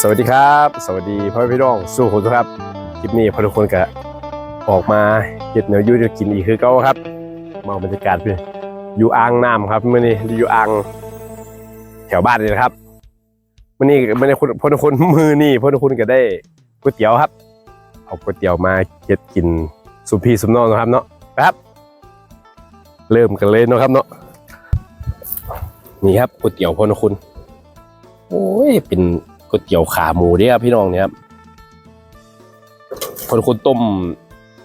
สวัสดีครับ สวัสดีพ่อพี่น้องสู้คนทุกครับคลิปนี้พอทุกคนก็ออกมาเห็ดแนวอยูเดียวกินอีกคือเก่าครับมาบรรยากาศเพื่ออยู่อ่างน้ำครับมื่อนี้อยู่อ่างแถวบ้านนี่นะครับมื่อนี้มื่อนี้คนพอทุกคนมือนี่พอทุกคนก็ได้ก๋วยเตี๋ยวครับเอาก๋วยเตี๋ยวมาเห็ดกินสุพี่สุมน้องนะครับเนาะครับ เริ่มกันเลยเนาะครับเนาะนี่ครับก๋วยเตี๋ยวพอทุกคนโอ้ยเป็นก๋วยเตี๋ยวขาหมูเนี่ยครับพี่น้องเนี่ยครับคนคนต้ม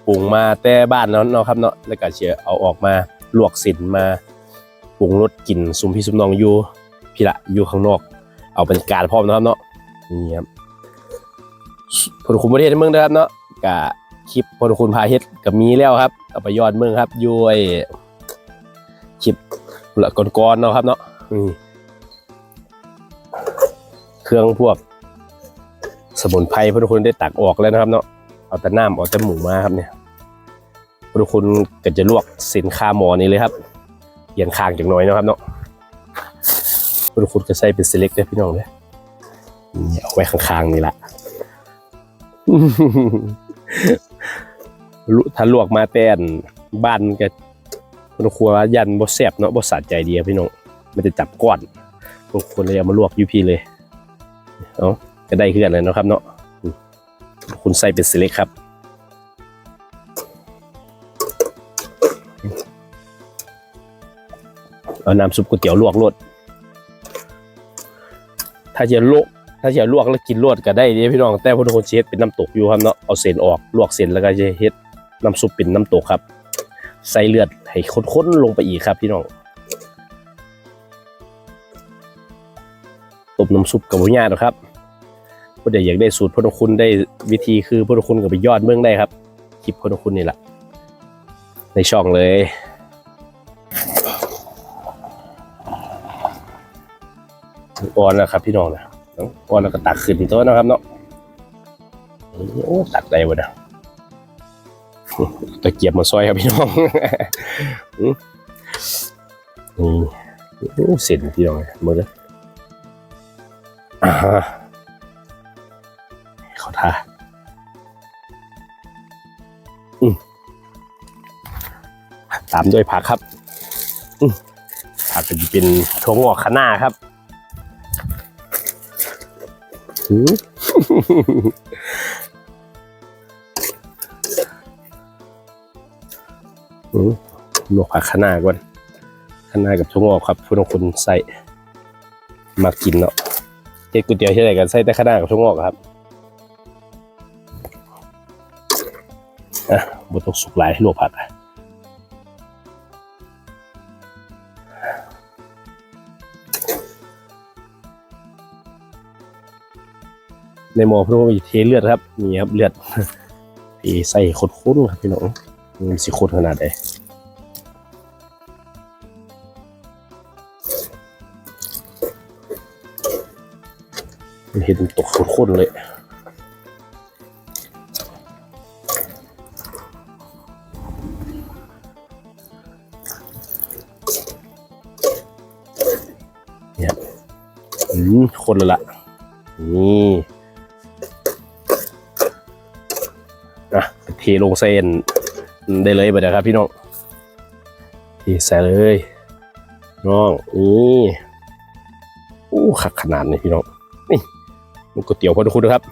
ปรุงมาแต่บ้านเนาะเนาะครับเนาะแล้วก็เชียเอาออกมาลวกสินมาปรุงรสกลิ่นซุมพี่ซุมน้องอยู่พี่ละอยู่ข้างนอก เอาบรรยากาศพร้อมนะครับเนาะนี่ครับพลคุณประเทศเมืองนะครับเนาะกะคลิปพลคุณพาเฮ็ดกับมีแล้วครับเอาไปยอดเมืองครับย้วย คลิปละก่อนๆเนาะครับเนาะนี่เครื่องพวก สมุนไพรพวกทุกคนได้ตักออกแล้วนะครับเนาะเอาแต่น้ำเอาแต่หมูมาครับเนี่ยพวกทุกคนก็จะลวกสินค้าหมอนี้เลยครับเอียงคางจากหน้อยนะครับเนาะพวกทุกคนก็ใส่เป็นเซเล็กได้พี่น้องเลยนี่เอาไว้ข้างๆนี่ละลุถ้าลวกมาแต่นบ้านก็ พวกครัวยันบ่แซบเนาะบ่สะใจดีครับพี่น้องมันจะจับก้อนพวกคนเลยเอามาลวกยูพีเลยเอาก็ได้ขึ้นเลยเนาะครับ เนาะคุณใส่เป็นสเล็กครับเอาน้ำซุปก๋วยเตี๋ยวลวกรวดถ้าจะลวกถ้าจะลวกแล้วกินรวดก็ได้เด้พี่น้อง แต่พวกทุกคนเฮ็ดเป็นน้ำตกอยู่ครับเนาะ เอาเส้นออก ลวกเส้นแล้วก็จะเฮ็ดน้ำซุปเป็นน้ำตกครับ ใส่เลือด ให้ข้นๆลงไปอีกครับพี่น้องต้มน้ำซุปกับบุญญาหรอกครับผู้ใดอยากได้สูตรพระคุณได้วิธีคือพระคุณกับไปยอดเมืองได้ครับคลิปพระคุณนี่แหละในช่องเลย อ่อนแล้วครับพี่น้องนะอ่อนแล้วก็ตักขึ้นโต๊ะนะครับเนาะโอ้ตักได้บ่นะ ตะเกียบมาซอยครับพี่น้องนี่เสร็จพี่น้องหมดเลยอ่าเขาท่าตามด้วยผักครับผักจะเป็นถั่วงอกคะน้าครับ ลวกผักคะน้าก่อนคะน้ากับถั่วงอกครับผู้ลงคนใส่มากินเนาะเฮ็ดก๋วยเตี๋ยวที่ไหนกันใส่แต่ข้าวหน้ากับทุ่งงอกครับอะบต้องสุกหลายลวกผักอะในหม้อพวกมีเทเลือดครับนี่ครับเลือดเทใส่ข้นๆครับพี่น้องมันสิข้นขนาดไหน เห็นตกข้นๆเลยเนี่ยอืมคนละละนี่อะเทลงเส้นได้เลยไปเดี๋ยครับพี่น้องเทใส่เลยน้องนี่อู้ขักขนาดนี้พี่น้อง ก๋วยเตี๋ยวพอทุกคนนะครับ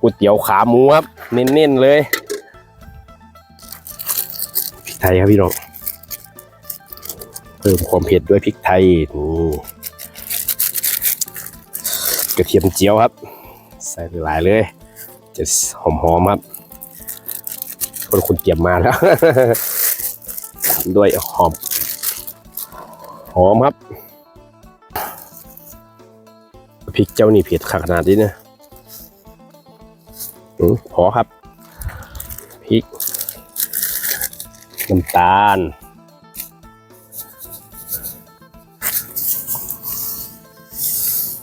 ก๋วยเตี๋ยวขาหมูครับ เน้นๆเลยพริกไทยครับพี่น้องเพิ่มความเผ็ดด้วยพริกไทยนี่กระเทียมเจียวครับ ใส่หลายเลย จะหอมๆครับคนคนเตรียมมาแล้วตามด้วยหอม หอมครับ ริกเจ้านี่เผ็ดขนาดนี้นะอพอครับพริกน้ำตาล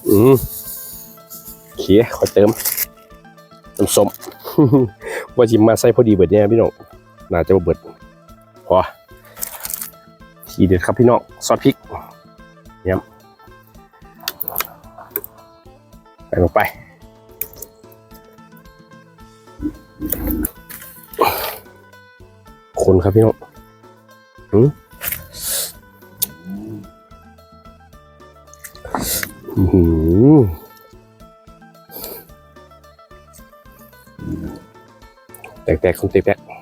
อืมโอเคขอเติมน้ำส้มว่าจิมมาใส่พอดีเบิดเนี่ยพี่น้องน่าจะเบิดพอทีเด็ดครับพี่น้องซอสพริกเนี่ย ลงไป คนครับพี่น้องอืมหือแตกๆคนแตกๆ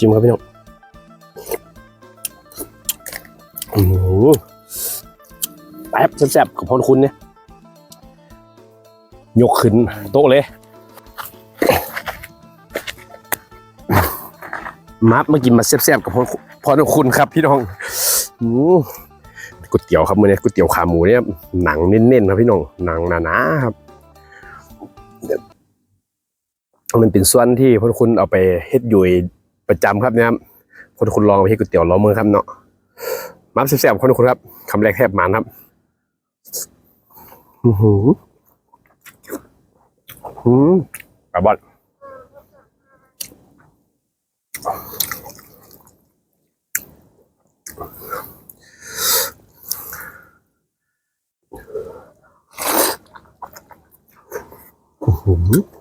ชิมครับพี่น้องโอ้โหแป๊บแซ่บๆกับพรคุณเนี่ยยกขึ้นโต๊ะเลย มามากินมาแซ่บๆกับพรพรคุณครับพี่น้องก๋วยเตี๋ยวครับมือนี้ก๋วยเตี๋ยวขาหมูเนี่ยหนังเน้นๆครับพี่น้องหนังหนาๆครับมันเป็นส่วนที่พรคุณเอาไปเฮ็ดอยู่ ประจำครับเนี่ยครับคนคุณลองเอาไปเฮ็ดก๋วยเตี๋ยวล้อมืองครับเนาะมาแซ่บๆคนคุณครับคำแรกแทบมันครับอือหืออืมปลาบอลอื้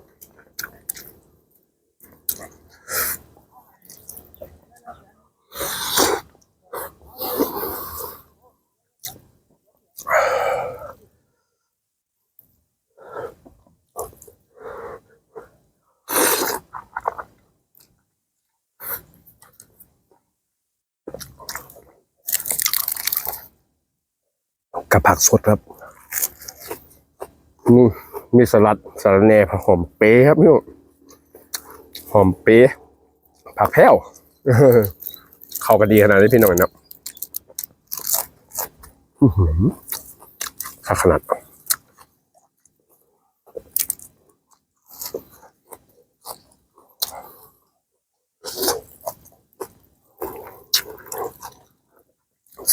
ผักสดครับนี่มีสลัดสลัดแหน่ผักหอมเป๊ครับพี่หอมเป๊ผักแพ้วเข้ากันดีขนาดนี้พี่น้องเนาะอื้อหือข้าขนาด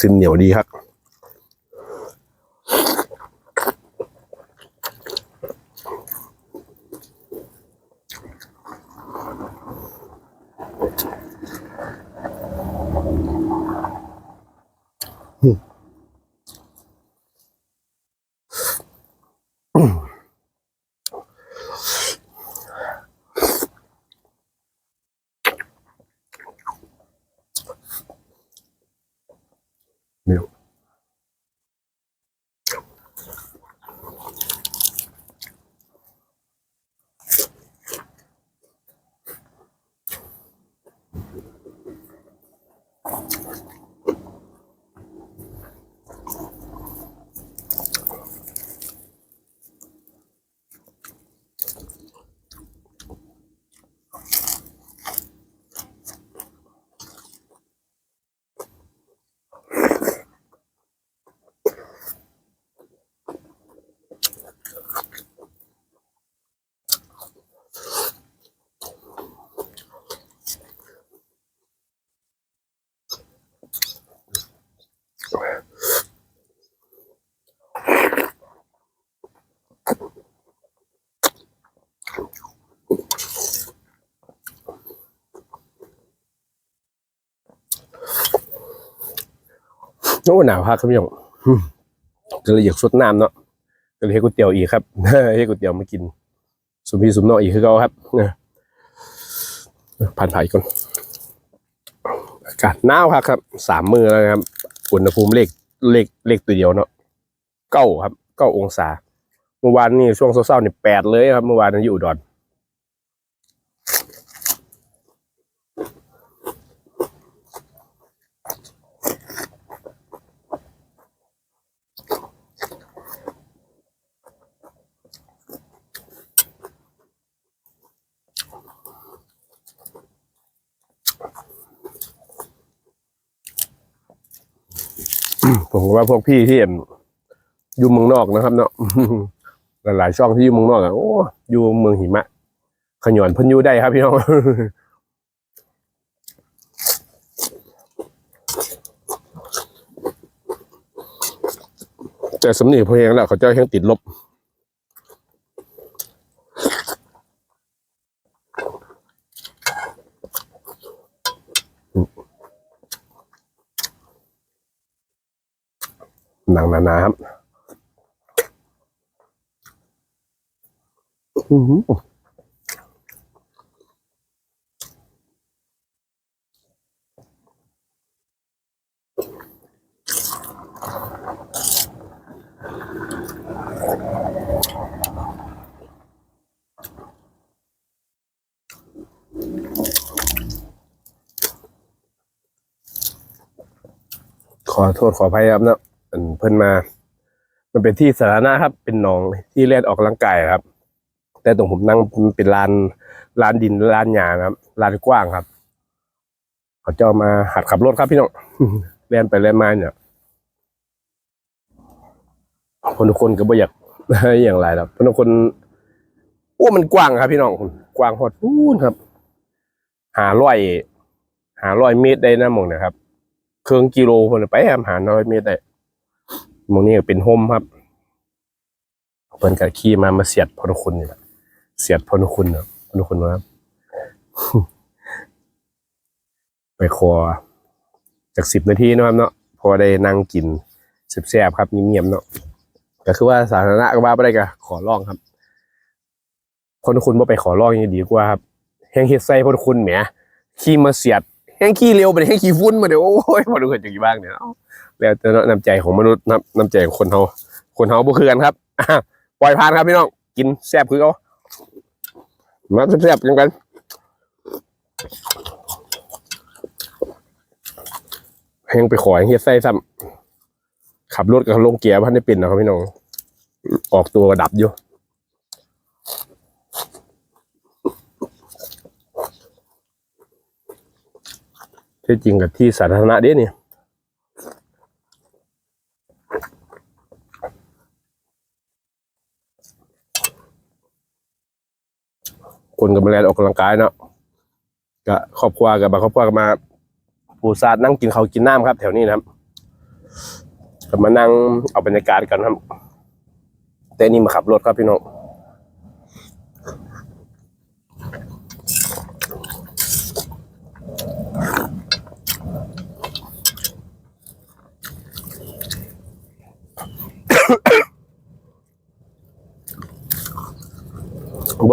สิ้นเหนียวดีครับ Ooh. โอ้หนาวพักครับพี่น้องก็เลยอยากสดน้ำเนาะก็เลยให้ก๋วยเตี๋ยวอีกครับให้ก๋วยเตี๋ยวมากิน สุมพี่สุมนอกอีกคือเขาครับผ่านผ่านก่อนอากาศหนาวครับครับสามมือแล้วครับอุณหภูมิเลขเลขเลขตัวเดียวเนาะเก้าครับเก้าองศา เมื่อวานนี่ช่วงเช้าๆเนี่ยแปดเลยครับ เมื่อวานนั้นอยู่อุดร ผมว่าพวกพี่ที่อยู่เมืองนอกนะครับ เนาะหลายๆช่องที่อยู่เมืองนอกอะโอ้อยู่เมืองหิมะ ขยอนพ่นยูได้ครับพี่น้องแต่สำนีเพลงแล้วเขาเจ้ายังติดลบ หนังหนาๆครับอือขอโทษขออภัยครับเนาะ อันเพิ่นมา มันเป็นที่สาธารณะครับ เป็นหนองที่เล่นออกกำลังกายครับ แต่ตรงผมนั่งมันเป็นลานลานดินลานหญ้าครับลานกว้างครับ เขาจะเอามาหัดขับรถครับพี่น้องเล่นไปเล่นมาเนี่ยคนทุกคนก็บ่อยากอย่างไรครับคนทุกคนโอ้มันกว้างครับ พี่น้องกว้างหอดพูนครับ หาร้อยหาร้อยเมตรได้นะมองนะครับ เครื่องกิโลคนไปครับหาร้อยเมตรได้ มองนี้ก็เป็นโฮมครับเพิ่นก็ขี่มามาเสียดพอนุคุณนี่แหละเสียดพอนุคุณเนาะพอนุคุณว่าไปคอจากสิบนาทีนะครับเนาะพอได้นั่งกินแซ่บๆครับเงียบๆเนาะก็คือว่าสาธารณะก็ว่าไปได้ก็ขอร้องครับพอนุคุณบ่ไปขอร้องยังดีกว่าครับแห้งเฮ็ดใส่พอนุคุณแหมขี่มาเสียด แห้งขี่เร็วไปแห้งขี่ฟุ้นมาเดี๋ยวโอ้ยพอนุคุณจะกี่บ้างเนี่ยเนาะแล้วแต่น้ำใจของมนุษย์น้ำน้ำใจของคนเฮาคนเฮาบ่คือกันครับปล่อยผ่านครับพี่น้องกินแซ่บคือเขามาแซ่บๆกันกันแหงไปขอเฮ็ดไส้ซ้ำขับรถกับลงเกียร์พันได้เป็นนะครับพี่น้อง ออกตัวกระดับอยู่ ที่จริงกับที่สาธารณะเด้เนี่ยคนกับมาแลนออกกำลังกายเนาะก็ครอบครัวกับบางครอบครัวก็มาปูซาดนั่งกินข้าวกินน้ำครับ แถวนี้นะครับก็มานั่งเอาบรรยากาศกันครับ แต่นี่มาขับรถครับพี่น้อง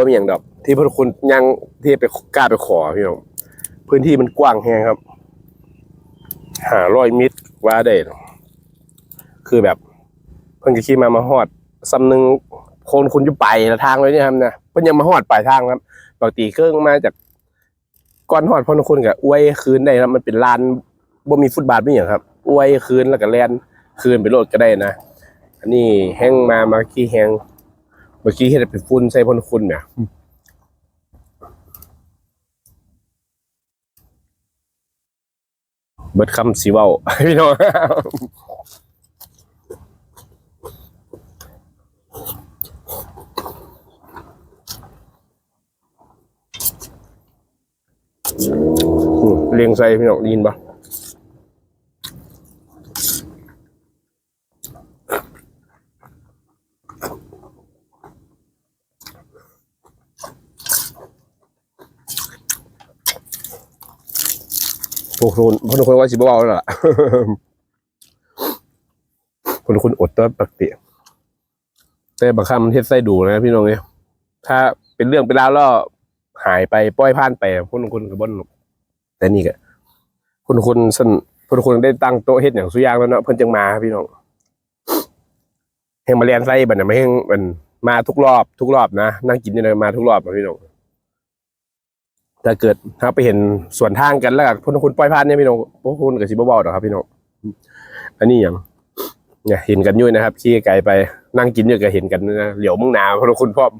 มีอย่างดอก ที่พวกคุณยังที่ไปกล้าไปขอพี่น้องพื้นที่มันกว้างแฮงครับหาร้อยมิตรว่าได้คือแบบ เพิ่นก็ขี่มามาฮอดซำหนึงคนคุณอยู่ไปละทางเลยเนี่ยครับนะเพิ่นยังมาฮอดปลายทางครับปกติเครื่องมาจากก่อนฮอดพอนคุณก็อวยคืนได้ครับมันเป็นลานบ่มีฟุตบาทไม่อย่างครับอวยคืนแล้วก็แลนคืนไปโลดก็ได้นะ อันนี้แห้งมามาขี้แห้ง เมื่อกี้เฮ็ดเป็นฝุ่นใส่พอนคุณเนี่ยเบิดคำสีเว้าพี่น้องอืมเลียงใส่พี่น้องได้ยินปะ พวกคุณพวกคุณว่าสิบเบาแล้วล่ะพวกคุณอดตัวปกติแต่บางคำมันเฮ็ดไส้ดูนะพี่น้องเนี่ยถ้าเป็นเรื่องเป็นราวแล้วหายไปปล่อยผ่านไปพวกคุณกับบนหรอกแต่นี่ก็คุณคุณสนพวกคุณได้ตั้งโต๊ะเฮ็ดอย่างสุยางแล้วเนาะเพิ่นจึงมาพี่น้องเฮงมาเรียนไส้บัดน่ะไม่เฮงมันมาทุกรอบ ทุกรอบนะนั่งกินอยู่เลยมาทุกรอบนะพี่น้อง ถ้าเกิดเราไปเห็นส่วนทางกันแล้วก็พวกคุณปล่อยพานเนี่ยพี่น้องพวกคุณกับชิบ่เบาๆดอกครับพี่น้องอันนี้อย่างเนี่ยเห็นกันอยู่นะครับขี่ไกลไปนั่งกินอยู่ก็เห็นกันนะเหลียวมึงหนาพวกคุณพ่อม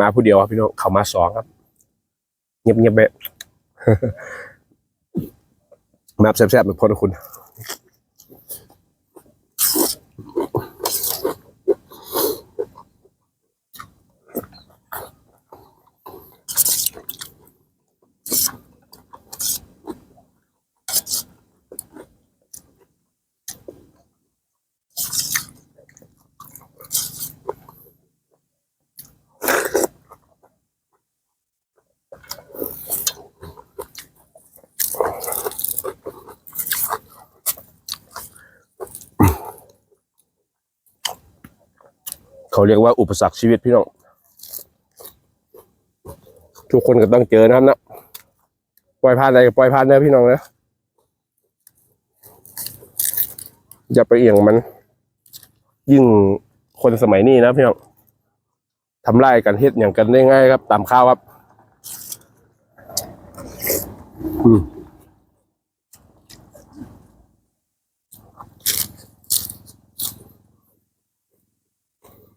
มาผู้เดียวครับพี่น้องเขามาสองครับ เงียบๆไปมาแซ่บๆแบบพอนะคุณ เขาเรียกว่าอุปสรรคชีวิตพี่น้อง ทุกคนก็ต้องเจอนะครับนะปล่อยผ่านอะไรปล่อยผ่านนะพี่น้องนะอย่าไปเอียงมัน ยิ่งคนสมัยนี้นะพี่น้องทำลายกันเฮ็ดอย่างกันได้ง่ายครับ ตามข้าวครับ อืม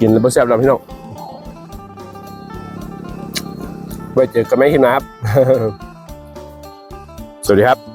กินแล้วบ่แซ่บแล้วพี่น้องไว้เจอกันไหมคลิปนะครับ สวัสดีครับ